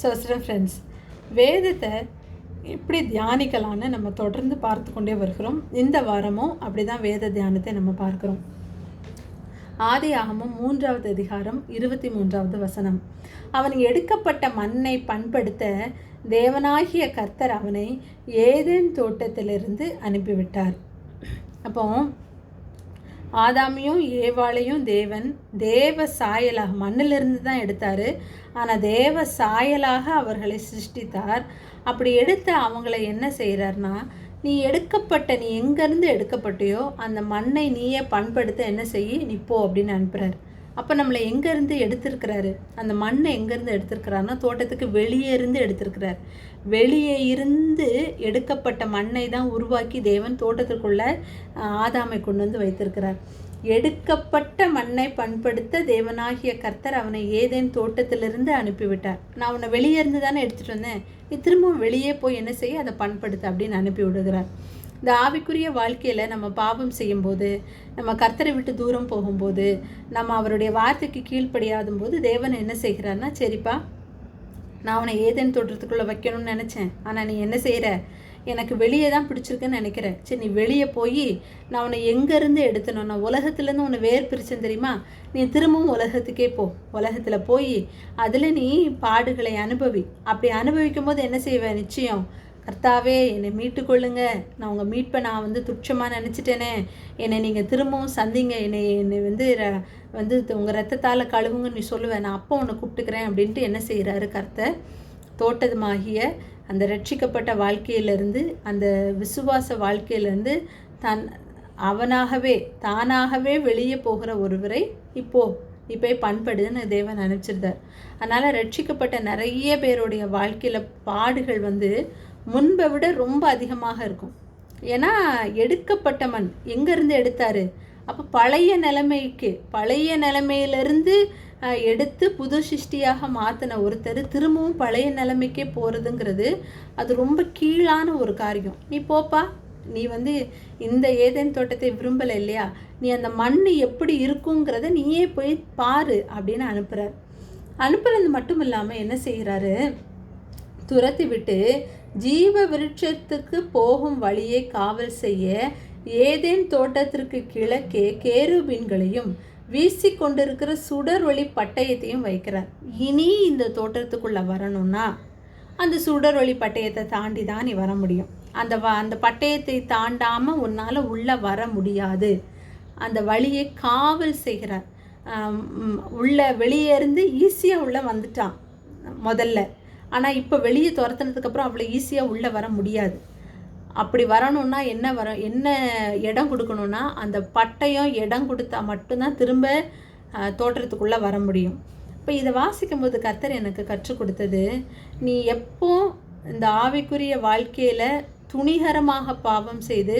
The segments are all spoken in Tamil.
சோஸ்ரம் ஃப்ரெண்ட்ஸ் வேதத்தை எப்படி தியானிக்கலான்னு நம்ம தொடர்ந்து பார்த்து கொண்டே வருகிறோம். இந்த வாரமும் அப்படி தான் வேத தியானத்தை நம்ம பார்க்குறோம். ஆதி ஆகமும் மூன்றாவது அதிகாரம் இருபத்தி மூன்றாவது வசனம். அவன் எடுக்கப்பட்ட மண்ணை பண்படுத்த தேவனாகிய கர்த்தர் அவனை ஏதேன் தோட்டத்திலிருந்து அனுப்பிவிட்டார். அப்போ ஆதாமியும் ஏவாளையும் தேவன் தேவ சாயலாக மண்ணிலிருந்து தான் எடுத்தார். ஆனால் தேவ சாயலாக அவர்களை சிருஷ்டித்தார். அப்படி எடுத்த அவங்கள என்ன செய்கிறார்னா நீ எடுக்கப்பட்ட நீ எங்கேருந்து எடுக்கப்பட்டியோ அந்த மண்ணை நீயே பண்படுத்த என்ன செய்ய நீ போ அப்படின்னு அனுப்புகிறார் அப்போ நம்மளை எங்கேருந்து எடுத்திருக்கிறாரு? அந்த மண்ணை எங்கேருந்து எடுத்திருக்கிறாருன்னா தோட்டத்துக்கு வெளியே இருந்து எடுத்திருக்கிறார். வெளியே இருந்து எடுக்கப்பட்ட மண்ணை தான் உருவாக்கி தேவன் தோட்டத்திற்குள்ள ஆதாமை கொண்டு வந்து வைத்திருக்கிறார். எடுக்கப்பட்ட மண்ணை பண்படுத்த தேவனாகிய கர்த்தர் அவனை ஏதேன் தோட்டத்திலிருந்து அனுப்பிவிட்டார். நான் அவனை வெளியே இருந்து தானே எடுத்துகிட்டு வந்தேன். நீ திரும்பவும் வெளியே போய் என்ன செய்ய? அதை பண்படுத்த அப்படின்னு அனுப்பி விடுகிறார். இந்த ஆவிக்குரிய வாழ்க்கையில் நம்ம பாவம் செய்யும்போது நம்ம கர்த்தரை விட்டு தூரம் போகும்போது நம்ம அவருடைய வார்த்தைக்கு கீழ்ப்படியாதும் போது தேவன் என்ன செய்கிறார்னா சரிப்பா நான் அவனை ஏதேன் தோற்றத்துக்குள்ளே வைக்கணும்னு நினச்சேன். ஆனால் நீ என்ன செய்கிற எனக்கு வெளியே தான் பிடிச்சிருக்குன்னு நினைக்கிறேன் சரி நீ வெளியே போய் நான் உன்னை எங்கேருந்து எடுத்தணும் நான் உலகத்துலேருந்து உன்னை வேர் பிரிச்சேன் தெரியுமா? நீ திரும்பவும் உலகத்துக்கே போ. உலகத்தில் போய் அதில் நீ பாடுகளை அனுபவி. அப்படி அனுபவிக்கும் போது என்ன செய்வேன் நிச்சயம் கர்த்தாவே என்னை மீட்டுக்கொள்ளுங்க நான் உங்கள் மீட்பை நான் வந்து துச்சமாக நினச்சிட்டேனே. என்னை நீங்கள் திரும்பவும் சந்திங்க. என்னை என்னை வந்து ர- வந்து உங்கள் ரத்தத்தால் கழுவுங்கன்னு நீ சொல்லுவேன் நான் அப்போ உன்னை கூப்பிட்டுக்கிறேன் அப்படின்ட்டு என்ன செய்கிறாரு கர்த்தர்? தோட்டதுமாகிய அந்த ரட்சிக்கப்பட்ட வாழ்க்கையிலேருந்து அந்த விசுவாச வாழ்க்கையிலேருந்து தன் அவனாகவே தானாகவே வெளியே போகிற ஒருவரை இப்போ நீ போய் தேவன் அனுப்பிச்சிருந்தார் அதனால் ரட்சிக்கப்பட்ட நிறைய பேருடைய வாழ்க்கையில் பாடுகள் வந்து முன்பை விட ரொம்ப அதிகமாக இருக்கும். ஏன்னா எடுக்கப்பட்ட மண். எங்கேருந்து எடுத்தார்? அப்போ பழைய நிலைமைக்கு. பழைய நிலைமையிலிருந்து எடுத்து புது சிருஷ்டியாக மாற்றின ஒருத்தர் திரும்பவும் பழைய நிலைமைக்கே போகிறதுங்கிறது அது ரொம்ப கீழான ஒரு காரியம். நீ போப்பா. நீ வந்து இந்த ஏதேன் தோட்டத்தை விரும்பலை இல்லையா? நீ அந்த மண் எப்படி இருக்குங்கிறத நீயே போய் பாரு அப்படின்னு அனுப்புகிறார் அனுப்புறது மட்டும் இல்லாமல் என்ன செய்கிறாரு துரத்தி விட்டு ஜீவ விருட்சத்துக்கு போகும் வழியை காவல் செய்ய ஏதேன் தோட்டத்திற்கு கிழக்கே கேருபீன்களையும் வீசி கொண்டிருக்கிற சுடர் ஒளி பட்டயத்தையும் வைக்கிறார். இனி இந்த தோட்டத்துக்குள்ளே வரணும்னா அந்த சுடர் ஒளி பட்டயத்தை தாண்டி தான் நீ வர முடியும். அந்த வ அந்த பட்டயத்தை தாண்டாமல் உன்னால் உள்ளே வர முடியாது. அந்த வழியை காவல் செய்கிறார். உள்ளே உள்ள வெளியே இருந்து ஈஸியாக உள்ளே வந்துட்டான் முதல்ல. ஆனால் இப்போ வெளியே துரத்துனதுக்கப்புறம் அவ்வளோ ஈஸியாக உள்ளே வர முடியாது. அப்படி வரணும்னா என்ன வர என்ன இடம் கொடுக்கணும்னா அந்த பட்டயம் இடம் கொடுத்தா மட்டும்தான் திரும்ப தோற்றத்துக்குள்ளே வர முடியும். இப்போ இதை வாசிக்கும்போது கர்த்தர் எனக்கு கற்றுக் கொடுத்தது நீ எப்போ இந்த ஆவிக்குரிய வாழ்க்கையில் துணிகரமாக பாவம் செய்து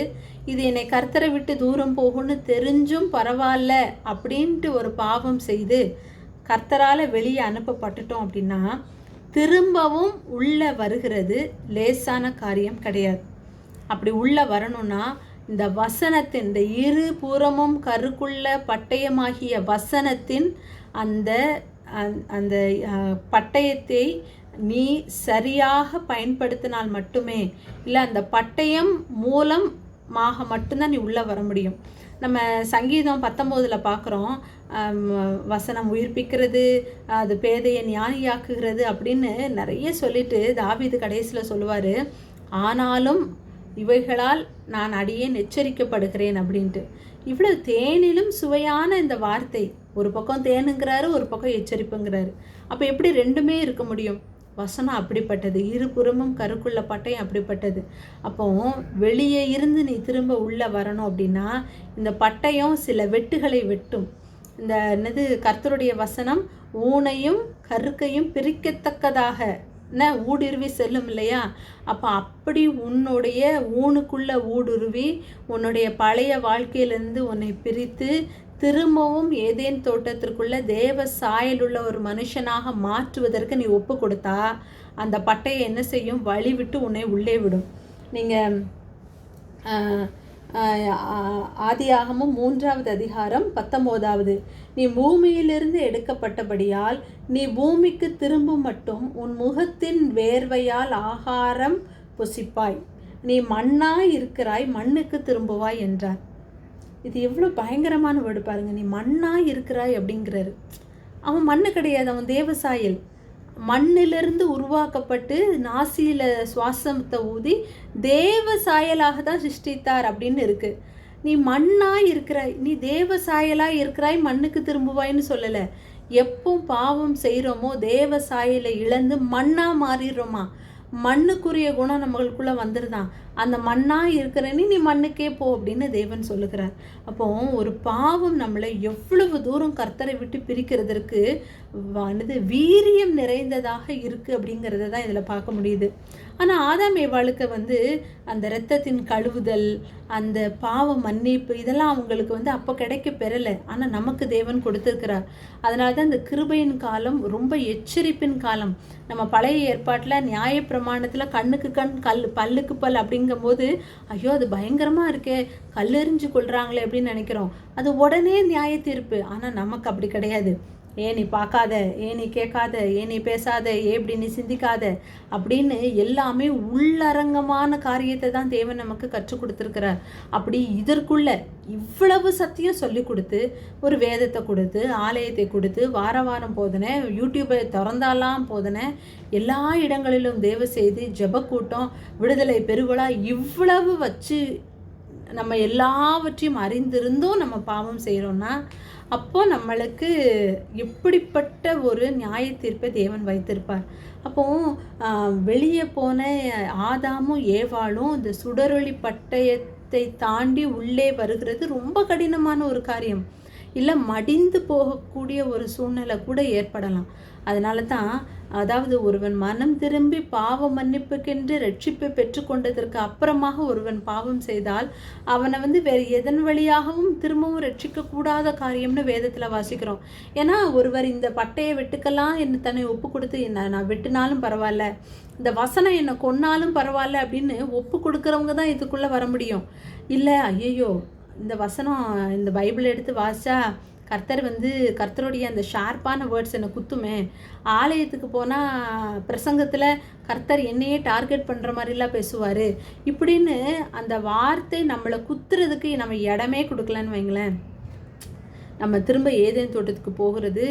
இது என்னை கர்த்தரை விட்டு தூரம் போகும்னு தெரிஞ்சும் பரவாயில்ல அப்படின்ட்டு ஒரு பாவம் செய்து கர்த்தரால் வெளியே அனுப்பப்பட்டுட்டோம் அப்படின்னா திரும்பவும் உள்ளே வருகிறது. லேசான காரியம் கிடையாது. அப்படி உள்ளே வரணும்னா இந்த வசனத்தின் இந்த இரு புறமும் கருக்குள்ள பட்டயமாகிய வசனத்தின் அந்த அந்த- அந்த பட்டயத்தை நீ சரியாக பயன்படுத்தினால் மட்டுமே இல்லை அந்த பட்டயம் மூலமாக மட்டும்தான் நீ உள்ளே வர முடியும். நம்ம சங்கீதம் பத்தொம்போதில் பார்க்குறோம். வசனம் உயிர்ப்பிக்கிறது அது பேதையை ஞானியாக்குகிறது அப்படின்னு நிறைய சொல்லிட்டு தாவிது கடைசியில் சொல்லுவார் ஆனாலும் இவைகளால் நான் அடியேன் எச்சரிக்கப்படுகிறேன் அப்படின்ட்டு. இவ்வளோ தேனிலும் சுவையான இந்த வார்த்தை ஒரு பக்கம் தேனுங்கிறாரு ஒரு பக்கம் எச்சரிப்புங்கிறாரு. அப்போ எப்படி ரெண்டுமே இருக்க முடியும்? வசனம் அப்படிப்பட்டது இருபுறமும் கருக்குள்ள பட்டையும் அப்படிப்பட்டது. அப்போ வெளியே இருந்து நீ திரும்ப உள்ளே வரணும் அப்படின்னா இந்த பட்டயம் சில வெட்டுகளை வெட்டும். இந்த என்னது கர்த்தருடைய வசனம் ஊனையும் கருக்கையும் பிரிக்கத்தக்கதாக. என்ன? ஊடுருவி செல்லும் இல்லையா? அப்போ அப்படி உன்னுடைய ஊனுக்குள்ள ஊடுருவி உன்னுடைய பழைய வாழ்க்கையிலேருந்து உன்னை பிரித்து திரும்பவும் ஏதேன் தோட்டத்திற்குள்ள தேவ சாயலுள்ள ஒரு மனுஷனாக மாற்றுவதற்கு நீ ஒப்பு கொடுத்தா அந்த பட்டையை என்ன செய்யும்? வழி விட்டு உன்னை உள்ளே விடும். நீங்கள் ஆதியாகமும் மூன்றாவது அதிகாரம் பத்தொம்போதாவது நீ பூமியிலிருந்து எடுக்கப்பட்டபடியால் நீ பூமிக்கு திரும்பும் மட்டும் உன் முகத்தின் வேர்வையால் ஆகாரம் புசிப்பாய். நீ மண்ணாய் இருக்கிறாய் மண்ணுக்கு திரும்புவாய் என்றார். இது எவ்வளோ பயங்கரமான வேர்டு பாருங்க. நீ மண்ணாய் இருக்கிறாய் அப்படிங்கிறாரு. அவன் மண்ணு கிடையாது அவன் தேவசாயல் மண்ணிலிருந்து உருவாக்கப்பட்டு நாசியில் சுவாசத்தை ஊதி தேவ சாயலாக தான் சிருஷ்டித்தார் அப்படின்னு இருக்கு. நீ மண்ணாக இருக்கிறாய் நீ தேவ சாயலாக இருக்கிறாய் மண்ணுக்கு திரும்புவாய்ன்னு சொல்லலை. எப்போ பாவம் செய்கிறோமோ தேவ சாயலை இழந்து மண்ணாக மாறிடுறோமா? மண்ணுக்குரிய குணம் நம்மளுக்குள்ளே வந்துருதான் அந்த மண்ணாக இருக்கிறனே நீ மண்ணுக்கே போ அப்படின்னு தேவன் சொல்லுகிறார். அப்போ ஒரு பாவம் நம்மளை எவ்வளவு தூரம் கர்த்தரை விட்டு பிரிக்கிறதற்கு வந்து வீரியம் நிறைந்ததாக இருக்குது அப்படிங்கிறத தான் இதில் பார்க்க முடியுது. ஆனால் ஆதாம் ஏவாளுக்கு வந்து அந்த இரத்தத்தின் கழுவுதல் அந்த பாவ மன்னிப்பு இதெல்லாம் அவங்களுக்கு வந்து அப்போ கிடைக்க பெறலை. ஆனால் நமக்கு தேவன் கொடுத்துருக்கிறார். அதனால தான் இந்த கிருபையின் காலம் ரொம்ப எச்சரிப்பின் காலம். நம்ம பழைய ஏற்பாட்டில் நியாயப்பிரமாணத்தில் கண்ணுக்கு கண் கல் பல்லுக்கு பல் அப்படிங்கும்போது ஐயோ அது பயங்கரமாக இருக்கே கல்லெறிஞ்சு கொள்கிறாங்களே அப்படின்னு நினைக்கிறோம். அது உடனே நியாய தீர்ப்பு ஆனால் நமக்கு அப்படி கிடையாது. ஏன் நீ பார்க்காத? ஏன் நீ கேட்காத? ஏன் நீ பேசாத? ஏ இப்படி நீ சிந்திக்காத? அப்படின்னு எல்லாமே உள்ளரங்கமான காரியத்தை தான் தேவன் நமக்கு கற்றுக் கொடுத்துருக்கிறார். அப்படி இதற்குள்ள இவ்வளவு சத்தியம் சொல்லி கொடுத்து ஒரு வேதத்தை கொடுத்து ஆலயத்தை கொடுத்து வார வாரம் போதனை யூடியூப்பை திறந்தாலாம் போதனை எல்லா இடங்களிலும் தேவ செய்து ஜபக்கூட்டம் விடுதலை பெருவிழா இவ்வளவு வச்சு நம்ம எல்லாவற்றையும் அறிந்திருந்தும் நம்ம பாவம் செய்கிறோன்னா அப்போது நம்மளுக்கு எப்படிப்பட்ட ஒரு நியாய தீர்ப்பை தேவன் வைத்திருப்பார். அப்போ வெளியே போன ஆதாமும் ஏவாளும் இந்த சுடரொளி பட்டயத்தை தாண்டி உள்ளே வருகிறது ரொம்ப கடினமான ஒரு காரியம். இல்லை மடிந்து போகக்கூடிய ஒரு சூழ்நிலை கூட ஏற்படலாம். அதனால தான் அதாவது ஒருவன் மனம் திரும்பி பாவ மன்னிப்புக்கென்று ரட்சிப்பை பெற்றுக்கொண்டதற்கு அப்புறமாக ஒருவன் பாவம் செய்தால் அவனை வந்து வேறு எதன் வழியாகவும் திரும்பவும் ரட்சிக்க கூடாத காரியம்னு வேதத்தில் வாசிக்கிறோம். ஏன்னா ஒருவர் இந்த பட்டையை வெட்டுக்கலாம் என்று தன்னை ஒப்பு கொடுத்து என்ன நான் வெட்டினாலும் பரவாயில்ல இந்த வசனம் என்னை கொன்னாலும் பரவாயில்ல அப்படின்னு ஒப்பு கொடுக்குறவங்க தான் இதுக்குள்ளே வர முடியும். இல்லை ஐயையோ இந்த வசனம் இந்த பைபிள் எடுத்து வாசிச்சா கர்த்தர் வந்து கர்த்தருடைய அந்த ஷார்ப்பான வேர்ட்ஸ் என்னை குத்துமே. ஆலயத்துக்கு போனால் பிரசங்கத்தில் கர்த்தர் என்னையே டார்கெட் பண்ணுற மாதிரிலாம் பேசுவார். இப்படின்னு அந்த வார்த்தை நம்மளை குத்துறதுக்கு நம்ம இடமே கொடுக்கலன்னு வைங்களேன். நம்ம திரும்ப ஏதேன் தோட்டத்துக்கு போகிறது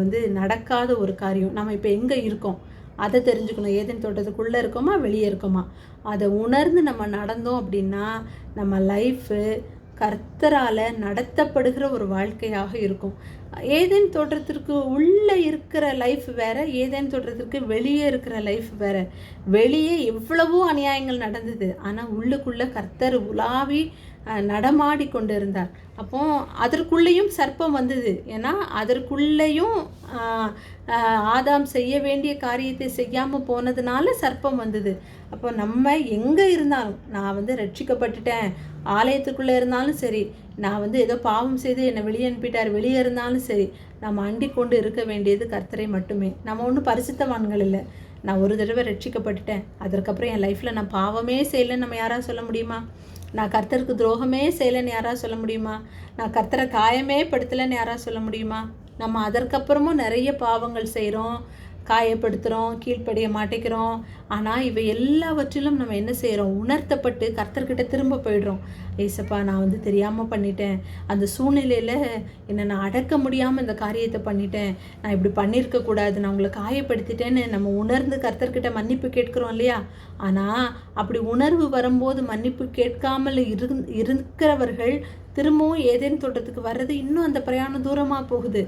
வந்து நடக்காத ஒரு காரியம். நம்ம இப்போ எங்கே இருக்கோம்? அதை தெரிஞ்சுக்கணும். ஏதேன் தோட்டத்துக்குள்ளே இருக்கோமா? வெளியே இருக்கோமா? அதை உணர்ந்து நம்ம நடந்தோம் அப்படின்னா நம்ம லைஃபு கர்த்தரால் நடத்தப்படுகிற ஒரு வாழ்க்கையாக இருக்கும். ஏதேன் தோற்றத்திற்கு உள்ளே இருக்கிற லைஃப் வேற ஏதேன் தோற்றத்திற்கு வெளியே இருக்கிற லைஃப் வேற. வெளியே எவ்வளவோ அநியாயங்கள் நடந்தது. ஆனால் உள்ளுக்குள்ளே கர்த்தர் உலாவி நடமாடி கொண்டு இருந்தார் அப்போ அதற்குள்ளேயும் சர்ப்பம் வந்தது. ஏன்னா அதற்குள்ளேயும் ஆதாம் செய்ய வேண்டிய காரியத்தை செய்யாமல் போனதுனால சர்ப்பம் வந்தது. அப்போ நம்ம எங்கே இருந்தாலும் நான் வந்து ரட்சிக்கப்பட்டுட்டேன். ஆலயத்துக்குள்ளே இருந்தாலும் சரி நான் வந்து ஏதோ பாவம் செய்து என்னை வெளியே அனுப்பிட்டார் வெளியே இருந்தாலும் சரி நம்ம அண்டி கொண்டு இருக்க வேண்டியது கர்த்தரை மட்டுமே. நம்ம ஒன்றும் பரிசுத்தவான்கள் இல்லை. நான் ஒரு தடவை ரட்சிக்கப்பட்டுட்டேன். அதற்கப்புறம் என் லைஃப்பில் நான் பாவமே செய்யலைன்னு நம்ம யாராவது சொல்ல முடியுமா? நான் கர்த்தருக்கு துரோகமே செய்யலைன்னு யாராவது சொல்ல முடியுமா? நான் கர்த்தரை காயமே படுத்தலைன்னு யாராவது சொல்ல முடியுமா? நம்ம அதற்கப்புறமும் நிறைய பாவங்கள் செய்கிறோம் காயப்படுத்துகிறோம் கீழ்ப்படிய மாட்டேங்கிறோம். ஆனால் இவை எல்லாவற்றிலும் நம்ம என்ன செய்கிறோம் உணர்த்தப்பட்டு கர்த்தர்கிட்ட திரும்ப போயிடுறோம். ஏசப்பா நான் வந்து தெரியாமல் பண்ணிட்டேன். அந்த சூழ்நிலையில் என்னை நான் அடக்க முடியாமல் இந்த காரியத்தை பண்ணிட்டேன். நான் இப்படி பண்ணியிருக்கக்கூடாது நான் உங்களை காயப்படுத்திட்டேன்னு நம்ம உணர்ந்து கர்த்தர்கிட்ட மன்னிப்பு கேட்குறோம் இல்லையா? ஆனால் அப்படி உணர்வு வரும்போது மன்னிப்பு கேட்காமல் இரு இருக்கிறவர்கள் திரும்பவும் ஏதேன்னு தோட்டத்துக்கு வர்றது இன்னும் அந்த பிரயாணம் தூரமாக போகுது.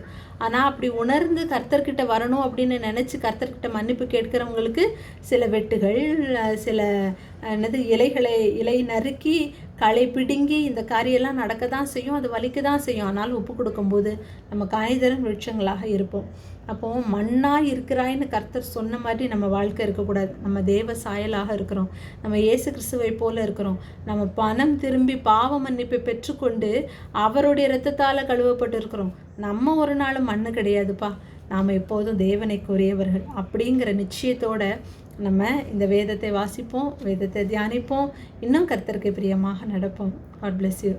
ஆனால் அப்படி உணர்ந்து கர்த்தர்கிட்ட வரணும் அப்படின்னு நினச்சி கர்த்தர்கிட்ட மன்னிப்பு கேட்குறவங்களுக்கு சில வெட்டுகள் சில என்னது இலைகளை இலை நறுக்கி களை பிடுங்கி இந்த காரியெல்லாம் நடக்க தான் செய்யும் அது வலிக்க தான் செய்யும். ஆனால் ஒப்பு கொடுக்கும்போது நம்ம காய்தரும் விருட்சங்களாக இருப்போம். அப்போ மண்ணாக இருக்கிறாயின்னு கர்த்தர் சொன்ன மாதிரி நம்ம வாழ்க்கை இருக்கக்கூடாது. நம்ம தேவ சாயலாக இருக்கிறோம். நம்ம இயேசு கிறிஸ்துவை போல இருக்கிறோம். நம்ம பணம் திரும்பி பாவ மன்னிப்பை பெற்றுக்கொண்டு அவருடைய இரத்தத்தால் கழுவப்பட்டு இருக்கிறோம் நம்ம ஒரு நாள் மண்ணு கிடையாதுப்பா. நாம் எப்போதும் தேவனை கூறியவர்கள். அப்படிங்கிற நிச்சயத்தோட நம்ம இந்த வேதத்தை வாசிப்போம் வேதத்தை தியானிப்போம். இன்னும் கர்த்தருக்கு பிரியமாக நடப்போம். God bless you